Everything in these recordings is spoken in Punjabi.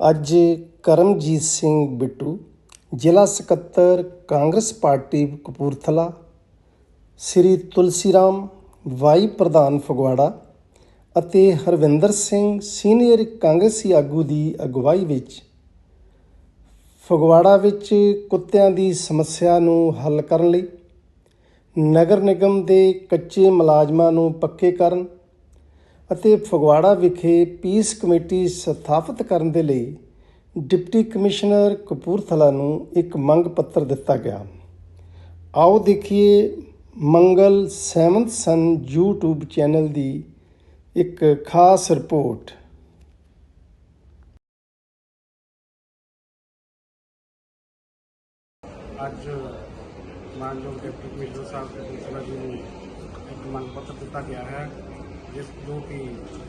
ਅੱਜ ਕਰਮਜੀਤ ਸਿੰਘ ਬਿੱਟੂ, ਜ਼ਿਲ੍ਹਾ ਸਕੱਤਰ Congress party Kapurthala, Sri Tulsi Ram vice ਪ੍ਰਧਾਨ ਫਗਵਾੜਾ ਅਤੇ ਹਰਵਿੰਦਰ ਸਿੰਘ ਸੀਨੀਅਰ ਕਾਂਗਰਸੀ ਆਗੂ ਦੀ ਅਗਵਾਈ ਵਿੱਚ ਫਗਵਾੜਾ ਵਿੱਚ ਕੁੱਤਿਆਂ ਦੀ ਸਮੱਸਿਆ ਨੂੰ ਹੱਲ ਕਰਨ ਲਈ ਨਗਰ ਨਿਗਮ ਦੇ ਕੱਚੇ ਮੁਲਾਜ਼ਮਾਂ ਨੂੰ ਪੱਕੇ ਕਰਨ ਅਤੇ ਫਗਵਾੜਾ ਵਿਖੇ ਪੀਸ ਕਮੇਟੀ ਸਥਾਪਿਤ ਕਰਨ ਦੇ ਲਈ ਡਿਪਟੀ ਕਮਿਸ਼ਨਰ ਕਪੂਰਥਲਾ ਨੂੰ ਇੱਕ ਮੰਗ ਪੱਤਰ ਦਿੱਤਾ ਗਿਆ। ਆਓ ਦੇਖੀਏ Mangal seventh sun YouTube channel ਦੀ ਇੱਕ ਖਾਸ ਰਿਪੋਰਟ। ਅੱਜ ਮਾਨਯੋਗ ਡਿਪਟੀ ਕਮਿਸ਼ਨਰ ਸਾਹਿਬ ਦੇ ਜੀ ਨੂੰ ਇੱਕ ਮੰਗ ਪੱਤਰ ਦਿੱਤਾ ਗਿਆ ਹੈ। ਜਿਸ ਜੋ ਕਿ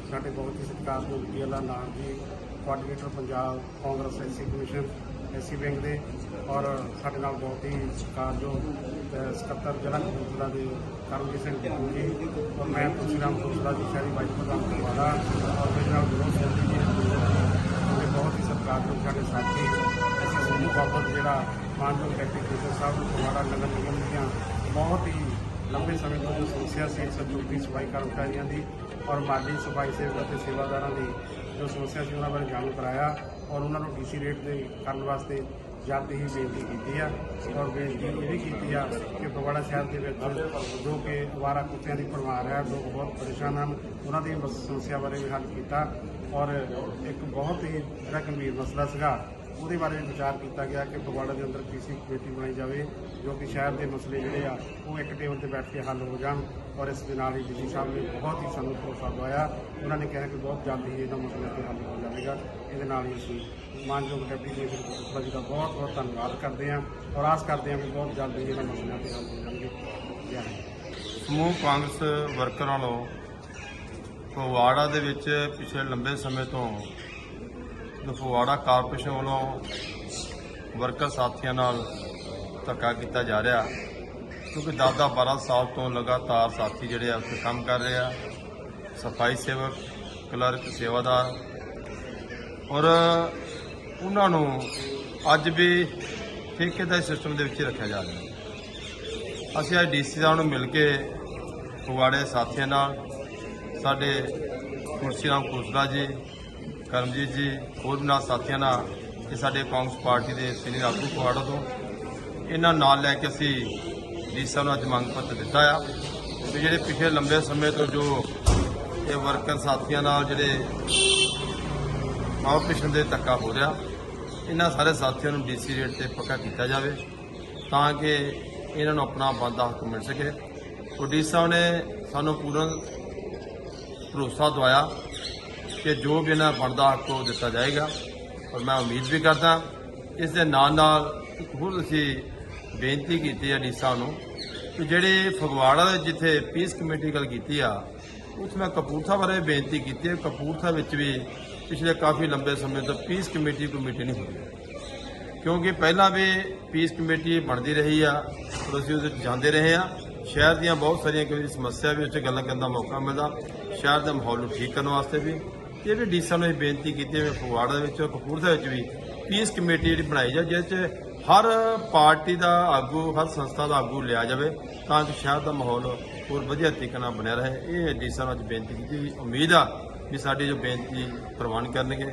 ਸਾਡੇ ਬਹੁਤ ਹੀ ਸਤਿਕਾਰਯੋਗ ਜੀਲਾ ਨਾਮ ji coordinator Punjab Congress SC commission SC bank ਦੇ ਔਰ ਸਾਡੇ ਨਾਲ ਬਹੁਤ ਹੀ ਸਤਿਕਾਰਯੋਗ ਸਕੱਤਰ ਜ਼ਿਲ੍ਹਾ ਕਪੂਰਥਲਾ ਦੇ ਕਰਮਜੀਤ ਸਿੰਘ ਬਿੱਟੂ ਜੀ ਔਰ ਮੈਂ ਤੁਲਸੀ ਰਾਮ ਕਪੂਰਥਲਾ ਦੀ ਸ਼ਹਿਰੀ ਵਾਈਸ ਪ੍ਰਧਾਨ ਫਗਵਾੜਾ ਔਰ ਮੇਰੇ ਨਾਲ ਗੁਰੂ ਸਿੰਘ ਜੀ ਉਹਦੇ ਬਹੁਤ ਹੀ ਸਤਿਕਾਰਯੋਗ ਸਾਡੇ ਸਾਥੀ ਅਸੀਂ ਸਮੂਹ ਬਾਬਤ ਜਿਹੜਾ ਮਾਨਯੋਗ ਡਿਪਟੀ ਕਮਿਸ਼ਨਰ ਸਾਹਿਬ ਨੂੰ ਫਗਵਾੜਾ ਨਗਰ ਨਿਗਮ ਦੀਆਂ ਬਹੁਤ ਹੀ ਲੰਬੇ ਸਮੇਂ ਤੋਂ ਜੋ ਸਮੱਸਿਆ ਸੀ ਸਤਿ ਸਫ਼ਾਈ ਕਰਮਚਾਰੀਆਂ ਦੀ ਔਰ ਮਾਲੀ ਸਫ਼ਾਈ ਸੇਵਕ ਅਤੇ ਸੇਵਾਦਾਰਾਂ ਦੀ ਜੋ ਸਮੱਸਿਆ ਸੀ, ਉਹਨਾਂ ਬਾਰੇ ਜਾਣੂ ਕਰਾਇਆ ਔਰ ਉਹਨਾਂ ਨੂੰ ਡੀਸੀ ਰੇਟ ਦੇ ਕਰਨ ਵਾਸਤੇ ਜਲਦ ਹੀ ਬੇਨਤੀ ਕੀਤੀ ਆ ਔਰ ਬੇਨਤੀ ਇਹ ਵੀ ਕੀਤੀ ਆ ਕਿ ਫਗਵਾੜਾ ਸ਼ਹਿਰ ਦੇ ਵਿੱਚ ਜੋ ਕਿ ਅਵਾਰਾ ਕੁੱਤਿਆਂ ਦੀ ਪਰਵਾਰ ਹੈ, ਲੋਕ ਬਹੁਤ ਪਰੇਸ਼ਾਨ ਹਨ, ਉਹਨਾਂ ਦੀ ਮਸ- ਸਮੱਸਿਆ ਬਾਰੇ ਵੀ ਹੱਲ ਕੀਤਾ ਔਰ ਇੱਕ ਬਹੁਤ ਹੀ ਜਿਹੜਾ ਗੰਭੀਰ ਮਸਲਾ ਸੀਗਾ ਉਹਦੇ ਬਾਰੇ ਵਿਚਾਰ ਕੀਤਾ ਗਿਆ ਕਿ ਫਗਵਾੜਾ ਦੇ ਅੰਦਰ ਪੀਸੀ ਕਮੇਟੀ ਬਣਾਈ ਜਾਵੇ, ਜੋ ਕਿ ਸ਼ਹਿਰ ਦੇ ਮਸਲੇ ਜਿਹੜੇ ਆ, ਉਹ ਇੱਕ ਟੇਬਲ ਤੇ ਬੈਠ ਕੇ ਹੱਲ ਹੋ ਜਾਣ ਔਰ ਇਸ ਦੇ ਨਾਲ ਹੀ ਡੀਸੀ ਸਾਹਿਬ ਨੇ ਬਹੁਤ ਹੀ ਸਾਨੂੰ ਭਰੋਸਾ ਦਵਾਇਆ। ਉਹਨਾਂ ਨੇ ਕਿਹਾ ਕਿ ਬਹੁਤ ਜਲਦੀ ਹੀ ਇਹਨਾਂ ਮਸਲਿਆਂ ਤੇ ਹੱਲ ਹੋ ਜਾਵੇਗਾ। ਇਹਦੇ ਨਾਲ ਹੀ ਅਸੀਂ ਮਾਨਯੋਗ ਡਿਪਟੀ ਕਮਿਸ਼ਨਰ ਜੀ ਦਾ ਬਹੁਤ ਬਹੁਤ ਧੰਨਵਾਦ ਕਰਦੇ ਹਾਂ ਔਰ ਆਸ ਕਰਦੇ ਹਾਂ ਕਿ ਬਹੁਤ ਜਲਦੀ ਹੀ ਇਹਨਾਂ ਮਸਲਿਆਂ ਤੇ ਹੱਲ ਹੋ ਜਾਣਗੇ। ਜੈ ਸਮੂਹ ਕਾਂਗਰਸ ਵਰਕਰਾਂ ਵੱਲੋਂ ਫਗਵਾੜਾ ਦੇ ਵਿੱਚ ਪਿਛਲੇ ਲੰਬੇ ਸਮੇਂ ਤੋਂ ਫਗਵਾੜਾ ਕਾਰਪੋਰੇਸ਼ਨ ਵੱਲੋਂ ਵਰਕਰ ਸਾਥੀਆਂ ਨਾਲ ਧੱਕਾ ਕੀਤਾ ਜਾ ਰਿਹਾ। ਕਿਉਂਕਿ 10 12 ਸਾਲ ਤੋਂ ਲਗਾਤਾਰ ਸਾਥੀ ਜਿਹੜੇ ਆ ਉੱਥੇ ਕੰਮ ਕਰ ਰਹੇ ਆ। ਸਫ਼ਾਈ ਸੇਵਕ, ਕਲਰਕ, ਸੇਵਾਦਾਰ। ਔਰ ਉਹਨਾਂ ਨੂੰ ਅੱਜ ਵੀ ਠੇਕੇਦਾਰੀ ਸਿਸਟਮ ਦੇ ਵਿੱਚ ਹੀ ਰੱਖਿਆ ਜਾ ਰਿਹਾ। ਅਸੀਂ ਅੱਜ ਡੀਸੀ ਸਾਹਿਬ ਨੂੰ ਮਿਲ ਕੇ ਫਗਵਾੜੇ ਸਾਥੀਆਂ ਨਾਲ ਸਾਡੇ ਕੁਰਸੀ ਰਾਮ ਕੁਸਲਾ ਜੀ ਕਰਮਜੀਤ ਜੀ, ਹੋਰ ਵੀ ਨਾਲ ਸਾਥੀਆਂ ਨਾਲ ਇਹ ਸਾਡੇ ਕਾਂਗਰਸ ਪਾਰਟੀ ਦੇ ਸੀਨੀਅਰ ਆਗੂ ਫਗਵਾੜਾ ਤੋਂ। ਇਹਨਾਂ ਨਾਲ ਲੈ ਕੇ ਅਸੀਂ ਡੀਸੀ ਸਾਹਿਬ ਨੂੰ ਅੱਜ ਮੰਗ ਪੱਤਰ ਦਿੱਤਾ ਆ ਵੀ ਜਿਹੜੇ ਪਿਛਲੇ ਲੰਬੇ ਸਮੇਂ ਤੋਂ ਜੋ ਇਹ ਵਰਕਰ ਸਾਥੀਆਂ ਨਾਲ ਜਿਹੜੇ ਕਾਰਪੋਰੇਸ਼ਨ ਦੇ ਧੱਕਾ ਹੋ ਰਿਹਾ, ਇਹਨਾਂ ਸਾਰੇ ਸਾਥੀਆਂ ਨੂੰ ਡੀਸੀ ਰੇਟ ਤੇ ਪੱਕਾ ਕੀਤਾ ਜਾਵੇ ਤਾਂ ਕਿ ਇਹਨਾਂ ਨੂੰ ਆਪਣਾ ਬਣਦਾ ਹੱਕ ਮਿਲ ਸਕੇ। ਓਡੀਸ਼ਾ ਸਾਹਿਬ ਨੇ ਸਾਨੂੰ ਪੂਰਨ ਭਰੋਸਾ ਦਵਾਇਆ ਕਿ ਜੋ ਵੀ ਇਹਨਾਂ ਬਣਦਾ ਹੱਕ ਉਹ ਦਿੱਤਾ ਜਾਏਗਾ। ਔਰ ਮੈਂ ਉਮੀਦ ਵੀ ਕਰਦਾ, ਇਸ ਦੇ ਨਾਲ ਨਾਲ ਇੱਕ ਹੋਰ ਅਸੀਂ ਬੇਨਤੀ ਕੀਤੀ ਹੈ ਡੀਸਾ ਨੂੰ ਕਿ ਜਿਹੜੇ ਫਗਵਾੜਾ ਦੇ ਜਿੱਥੇ ਪੀਸ ਕਮੇਟੀ ਗੱਲ ਕੀਤੀ ਆ, ਉਸ ਮੈਂ ਕਪੂਰਥਲਾ ਬਾਰੇ ਬੇਨਤੀ ਕੀਤੀ ਹੈ। ਕਪੂਰਥਲਾ ਵਿੱਚ ਵੀ ਪਿਛਲੇ ਕਾਫੀ ਲੰਬੇ ਸਮੇਂ ਤੋਂ ਪੀਸ ਕਮੇਟੀ ਕੋਈ ਮੀਟਿੰਗ ਨਹੀਂ ਹੋਈ ਕਿਉਂਕਿ ਪਹਿਲਾਂ ਵੀ ਪੀਸ ਕਮੇਟੀ ਬਣਦੀ ਰਹੀ ਆ ਔਰ ਅਸੀਂ ਉਹਦੇ 'ਚ ਜਾਂਦੇ ਰਹੇ ਆ ਸ਼ਹਿਰ ਦੀਆਂ ਬਹੁਤ ਸਾਰੀਆਂ ਕੋਈ ਸਮੱਸਿਆ ਵੀ ਉੱਥੇ ਗੱਲਾਂ ਕਰਨ ਦਾ ਮੌਕਾ ਮਿਲਦਾ। ਸ਼ਹਿਰ ਦੇ ਮਾਹੌਲ ਨੂੰ ਠੀਕ ਕਰਨ ਵਾਸਤੇ ਵੀ। ਇਹ ਵੀ ਡੀਸਾ ਨੂੰ ਇਹ ਬੇਨਤੀ ਕੀਤੀ ਹੈ ਵੀ ਫਗਵਾੜਾ ਦੇ ਵਿੱਚ, ਕਪੂਰਥਲਾ ਵਿੱਚ ਵੀ ਪੀਸ ਕਮੇਟੀ ਜਿਹੜੀ ਬਣਾਈ ਜਾ ਜਿਸ 'ਚ ਹਰ ਪਾਰਟੀ ਦਾ ਆਗੂ, ਹਰ ਸੰਸਥਾ ਦਾ ਆਗੂ ਲਿਆ ਜਾਵੇ, ਤਾਂ ਕਿ ਸ਼ਹਿਰ ਦਾ ਮਾਹੌਲ ਹੋਰ ਵਧੀਆ ਤਰੀਕੇ ਨਾਲ ਬਣਿਆ ਰਹੇ। ਇਹ ਡੀਸਾ ਨੂੰ ਅੱਜ ਬੇਨਤੀ ਕੀਤੀ ਉਮੀਦ ਆ ਵੀ ਸਾਡੀ ਜੋ ਬੇਨਤੀ ਪ੍ਰਵਾਨ ਕਰਨਗੇ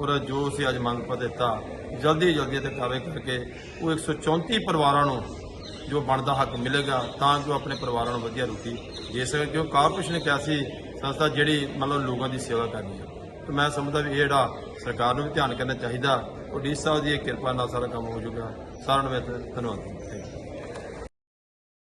ਔਰ ਜੋ ਅਸੀਂ ਅੱਜ ਮੰਗ ਪੱਤਰ ਦਿੱਤਾ, ਜਲਦੀ ਜਲਦੀ ਤੇ ਕਾਰਵਾਈ ਕਰਕੇ ਉਹ 134 ਪਰਿਵਾਰਾਂ ਨੂੰ ਜੋ ਬਣਦਾ ਹੱਕ ਮਿਲੇਗਾ, ਤਾਂ ਜੋ ਆਪਣੇ ਪਰਿਵਾਰਾਂ ਨੂੰ ਵਧੀਆ ਰੋਟੀ ਦੇ ਸਕਣ। ਕਿਉਂ ਕਾਰਪੋਰੇਸ਼ਨ ਨੇ ਕਿਹਾ ਸੀ ਸੰਸਥਾ ਜਿਹੜੀ ਮਤਲਬ ਲੋਕਾਂ ਦੀ ਸੇਵਾ ਕਰਨੀ ਹੈ ਤੇ ਮੈਂ ਸਮਝਦਾ ਵੀ ਇਹ ਜਿਹੜਾ ਸਰਕਾਰ ਨੂੰ ਵੀ ਧਿਆਨ ਕਰਨਾ ਚਾਹੀਦਾ, ਉਹ ਡੀ ਸਾਹਿਬ ਦੀ ਇਹ ਕਿਰਪਾ ਨਾਲ ਸਾਰਾ ਕੰਮ ਹੋ ਜਾਊਗਾ। ਸਾਰਿਆਂ ਨੂੰ ਮੈਂ ਧੰਨਵਾਦ। Thank you